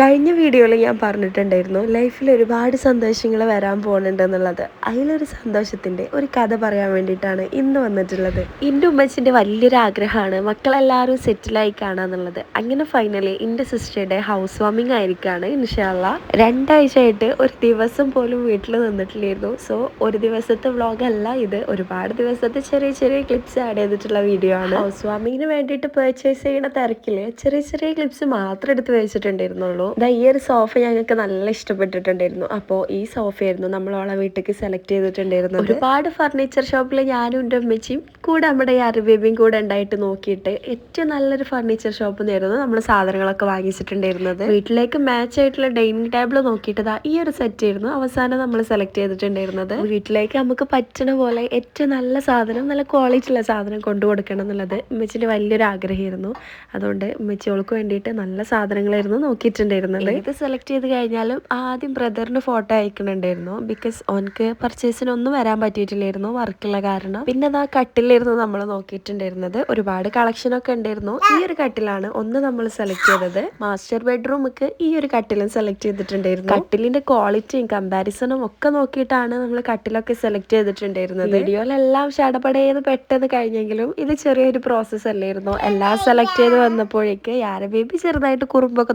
കഴിഞ്ഞ വീഡിയോയിൽ ഞാൻ പറഞ്ഞിട്ടുണ്ടായിരുന്നു ലൈഫിൽ ഒരുപാട് സന്തോഷങ്ങൾ വരാൻ പോകുന്നുണ്ടെന്നുള്ളത്. അതിലൊരു സന്തോഷത്തിന്റെ ഒരു കഥ പറയാൻ വേണ്ടിയിട്ടാണ് ഇന്ന് വന്നിട്ടുള്ളത്. എന്റെ ഉമ്മച്ചിന്റെ വലിയൊരു ആഗ്രഹമാണ് മക്കളെല്ലാവരും സെറ്റിലായി കാണാന്നുള്ളത്. അങ്ങനെ ഫൈനലി എന്റെ സിസ്റ്ററുടെ ഹൗസ് വാമിംഗ് ആയിരിക്കുകയാണ് ഇൻഷാല്ല രണ്ടാഴ്ചയായിട്ട് ഒരു ദിവസം പോലും വീട്ടിൽ നിന്നിട്ടില്ലായിരുന്നു. സോ ഒരു ദിവസത്തെ വ്ളോഗല്ല ഇത്. ഒരുപാട് ദിവസത്തെ ചെറിയ ചെറിയ ക്ലിപ്സ് ആഡ് ചെയ്തിട്ടുള്ള വീഡിയോ ആണ്. ഹൗസ് വാമിങ്ങിന് വേണ്ടിയിട്ട് പർച്ചേസ് ചെയ്യുന്ന തിരക്കിൽ ചെറിയ ചെറിയ ക്ലിപ്സ് മാത്രം എടുത്ത് വെച്ചിട്ടുണ്ടായിരുന്നുള്ളൂ. ദാ ഈ ഒരു സോഫ ഞങ്ങൾക്ക് നല്ല ഇഷ്ടപ്പെട്ടിട്ടുണ്ടായിരുന്നു. അപ്പോൾ ഈ സോഫയായിരുന്നു നമ്മളോളെ വീട്ടിലേക്ക് സെലക്ട് ചെയ്തിട്ടുണ്ടായിരുന്നു ഒരുപാട് ഫർണിച്ചർ ഷോപ്പിൽ ഞാനും എന്റെ അമ്മച്ചിയും കൂടെ നമ്മുടെ ഈ അറുബേബിയും കൂടെ ഉണ്ടായിട്ട് നോക്കിയിട്ട് ഏറ്റവും നല്ലൊരു ഫർണിച്ചർ ഷോപ്പ് നേരുന്നു നമ്മൾ സാധനങ്ങളൊക്കെ വാങ്ങിച്ചിട്ടുണ്ടായിരുന്നത്. വീട്ടിലേക്ക് മാച്ച് ആയിട്ടുള്ള ഡൈനിങ് ടേബിൾ നോക്കിയിട്ട് ഈ ഒരു സെറ്റ് ആയിരുന്നു അവസാനം നമ്മൾ സെലക്ട് ചെയ്തിട്ടുണ്ടായിരുന്നത്. വീട്ടിലേക്ക് നമുക്ക് പറ്റണ പോലെ ഏറ്റവും നല്ല സാധനം നല്ല ക്വാളിറ്റി ഉള്ള സാധനം കൊണ്ടു കൊടുക്കണം എന്നുള്ളത് ഉമ്മച്ചിന്റെ വലിയൊരു ആഗ്രഹമായിരുന്നു. അതുകൊണ്ട് ഉമ്മച്ചികൾക്ക് വേണ്ടിയിട്ട് നല്ല സാധനങ്ങളായിരുന്നു ഇത് സെലക്ട് ചെയ്ത് കഴിഞ്ഞാലും ആദ്യം ബ്രദറിന് ഫോട്ടോ അയക്കണുണ്ടായിരുന്നു. ബിക്കോസ് ഓനക്ക് പർച്ചേസിനൊന്നും വരാൻ പറ്റിയിട്ടില്ലായിരുന്നു വർക്കുള്ള കാരണം. പിന്നെ അത് ആ കട്ടിലായിരുന്നു നമ്മൾ നോക്കിയിട്ടുണ്ടായിരുന്നത്. ഒരുപാട് കളക്ഷൻ ഒക്കെ ഉണ്ടായിരുന്നു. ഈ ഒരു കട്ടിലാണ് ഒന്ന് നമ്മൾ സെലക്ട് ചെയ്തത്. മാസ്റ്റർ ബെഡ്റൂമുക്ക് ഈ ഒരു കട്ടിലും സെലക്ട് ചെയ്തിട്ടുണ്ടായിരുന്നു. കട്ടിലിന്റെ ക്വാളിറ്റിയും കമ്പാരിസണും ഒക്കെ നോക്കിയിട്ടാണ് നമ്മൾ കട്ടിലൊക്കെ സെലക്ട് ചെയ്തിട്ടുണ്ടായിരുന്നത്. വീഡിയോയിലെല്ലാം ഷടപടയെന്ന് പെട്ടെന്ന് കഴിഞ്ഞെങ്കിലും ഇത് ചെറിയൊരു പ്രോസസ്സ് അല്ലായിരുന്നു. എല്ലാം സെലക്ട് ചെയ്ത് വന്നപ്പോഴേക്ക് യാര ബേബി ചെറുതായിട്ട് കുറുമ്പൊക്കെ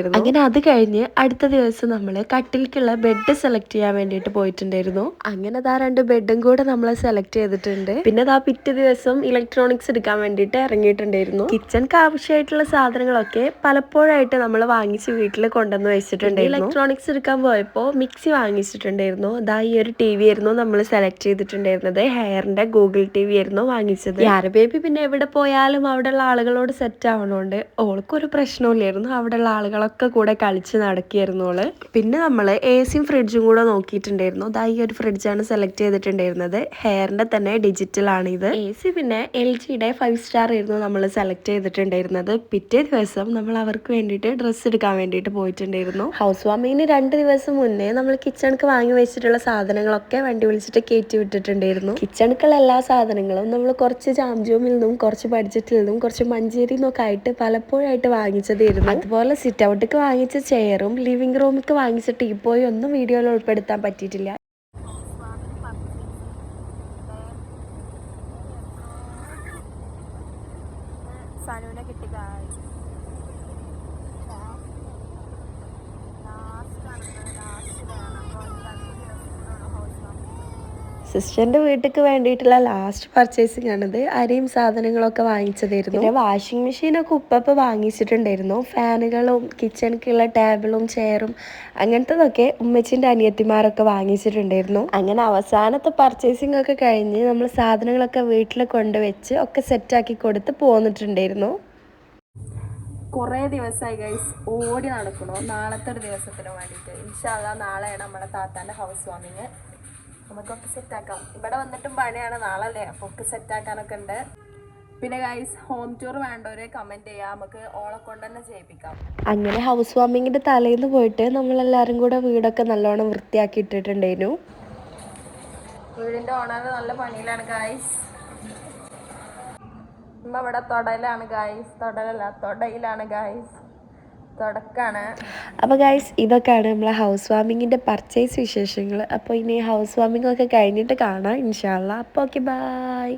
തുടങ്ങിയിട്ടുണ്ടായിരുന്നു അങ്ങനെ അത് കഴിഞ്ഞ് അടുത്ത ദിവസം നമ്മൾ കട്ടിലേക്കുള്ള ബെഡ് സെലക്ട് ചെയ്യാൻ വേണ്ടിയിട്ട് പോയിട്ടുണ്ടായിരുന്നു. അങ്ങനെ ദാ രണ്ട് ബെഡും കൂടെ നമ്മൾ സെലക്ട് ചെയ്തിട്ടുണ്ട്. പിന്നെ ദാ പിറ്റേ ദിവസം ഇലക്ട്രോണിക്സ് എടുക്കാൻ വേണ്ടിയിട്ട് ഇറങ്ങിയിട്ടുണ്ടായിരുന്നു. കിച്ചൺക്ക് ആവശ്യമായിട്ടുള്ള സാധനങ്ങളൊക്കെ പലപ്പോഴായിട്ട് നമ്മൾ വാങ്ങിച്ച് വീട്ടിൽ കൊണ്ടുവന്ന് വെച്ചിട്ടുണ്ടായിരുന്നു. ഇലക്ട്രോണിക്സ് എടുക്കാൻ പോയപ്പോൾ മിക്സി വാങ്ങിച്ചിട്ടുണ്ടായിരുന്നു. ദാ ഈ ഒരു ടി വി ആയിരുന്നു നമ്മൾ സെലക്ട് ചെയ്തിട്ടുണ്ടായിരുന്നത്. ഹെയറിന്റെ ഗൂഗിൾ ടി വി ആയിരുന്നു വാങ്ങിച്ചത്. യാര ബേബി പിന്നെ എവിടെ പോയാലും അവിടെയുള്ള ആളുകളോട് സെറ്റ് ആവണോണ്ട് ഓൾക്കൊരു പ്രശ്നമില്ലായിരുന്നു അവിടെയുള്ള ആളുകളൊക്കെ കൂടെ കളിച്ച് നടക്കുകയായിരുന്നു പിന്നെ നമ്മൾ എ സിയും ഫ്രിഡ്ജും കൂടെ നോക്കിയിട്ടുണ്ടായിരുന്നു. ദാ ഈ ഒരു ഫ്രിഡ്ജാണ് സെലക്ട് ചെയ്തിട്ടുണ്ടായിരുന്നത്. ഹെയറിന്റെ തന്നെ ഡിജിറ്റൽ ആണ് ഇത്. എ സി പിന്നെ എൽ ജിയുടെ ഫൈവ് സ്റ്റാർ ആയിരുന്നു നമ്മൾ സെലക്ട് ചെയ്തിട്ടുണ്ടായിരുന്നത്. പിറ്റേ ദിവസം നമ്മൾ അവർക്ക് വേണ്ടിയിട്ട് ഡ്രസ്സ് എടുക്കാൻ വേണ്ടിയിട്ട് പോയിട്ടുണ്ടായിരുന്നു. ഹൗസ് വാമിങ്ങിന് രണ്ട് ദിവസം മുന്നേ നമ്മൾ കിച്ചണക്ക് വാങ്ങി വെച്ചിട്ടുള്ള സാധനങ്ങളൊക്കെ വണ്ടി വിളിച്ചിട്ട് കയറ്റി വിട്ടിട്ടുണ്ടായിരുന്നു. കിച്ചണക്കുള്ള എല്ലാ സാധനങ്ങളും നമ്മൾ കുറച്ച് ജാംജൂമിൽ നിന്നും കുറച്ച് ബഡ്ജറ്റിൽ നിന്നും കുറച്ച് മഞ്ചേരി നിന്നൊക്കെ ആയിട്ട് പലപ്പോഴായിട്ട് വാങ്ങിച്ചതായിരുന്നു. അതുപോലെ സിറ്റ് ഔട്ടിക്ക് വാങ്ങിച്ച ചെയറും ലിവിംഗ് റൂമിക്ക് വാങ്ങിച്ച ടീപ്പോയും ഒന്നും വീഡിയോയിൽ ഉൾപ്പെടുത്താൻ പറ്റിയിട്ടില്ല. സനുവിനെ കിട്ടി ഗായ്സ് സിസ്റ്ററിന്റെ വീട്ടിലേക്ക് വേണ്ടിയിട്ടുള്ള ലാസ്റ്റ് പർച്ചേസിംഗ് ആണിത് അരിയും സാധനങ്ങളൊക്കെ വാങ്ങിച്ചതായിരുന്നു. പിന്നെ വാഷിംഗ് മെഷീനൊക്കെ ഉപ്പപ്പം വാങ്ങിച്ചിട്ടുണ്ടായിരുന്നു. ഫാനുകളും കിച്ചണിക്കുള്ള ടേബിളും ചെയറും അങ്ങനത്തതൊക്കെ ഉമ്മച്ചിന്റെ അനിയത്തിമാരൊക്കെ വാങ്ങിച്ചിട്ടുണ്ടായിരുന്നു. അങ്ങനെ അവസാനത്തെ പർച്ചേസിംഗ് ഒക്കെ കഴിഞ്ഞ് നമ്മൾ സാധനങ്ങളൊക്കെ വീട്ടിൽ കൊണ്ടുവച്ച് ഒക്കെ സെറ്റാക്കി കൊടുത്ത് പോന്നിട്ടുണ്ടായിരുന്നു. കുറേ ദിവസമായി ഗൈസ് ഓടി നടക്കണു നാളത്തെ ഒരു ദിവസത്തിന് വേണ്ടിയിട്ട്. ഇൻഷാല്ല നാളെയാണ് നമ്മുടെ താത്താന്റെ ഹൗസ് വാമിങ് നമുക്കൊക്കെ സെറ്റാക്കാം. ഇവിടെ വന്നിട്ടും പണിയാണ് നാളെ അല്ലേ അപ്പോൾ ഒക്കെ സെറ്റാക്കാനൊക്കെ ഉണ്ട്. പിന്നെ ഗൈസ് ഹോം ടൂർ വേണ്ടവരെ കമന്റ് ചെയ്യാം. നമുക്ക് ഓളെ കൊണ്ട് തന്നെ ചെയ്യിപ്പിക്കാം. അങ്ങനെ ഹൗസ് വാമിങ്ങിന്റെ തലേന്ന് പോയിട്ട് നമ്മളെല്ലാരും കൂടെ വീടൊക്കെ നല്ലോണം വൃത്തിയാക്കി ഇട്ടിട്ടുണ്ടായിരുന്നു വീടിന്റെ ഓണർ നല്ല പണിയിലാണ് ഗായ്സ് ഉമ്മ ഇവിടെ തൊടയിലാണ് ഗായ്സ് തൊടലല്ല തൊടയിലാണ് ഗൈസ് തുടക്കാണ്. അപ്പോൾ ഗൈസ് ഇതൊക്കെയാണ് നമ്മളെ ഹൗസ് വാമിങ്ങിന്റെ പർച്ചേസ് വിശേഷങ്ങൾ അപ്പോൾ ഇനി ഹൗസ് വാമിംഗ് ഒക്കെ കഴിഞ്ഞിട്ട് കാണാം ഇൻഷാല്ല അപ്പോൾ ഓക്കെ ബായ്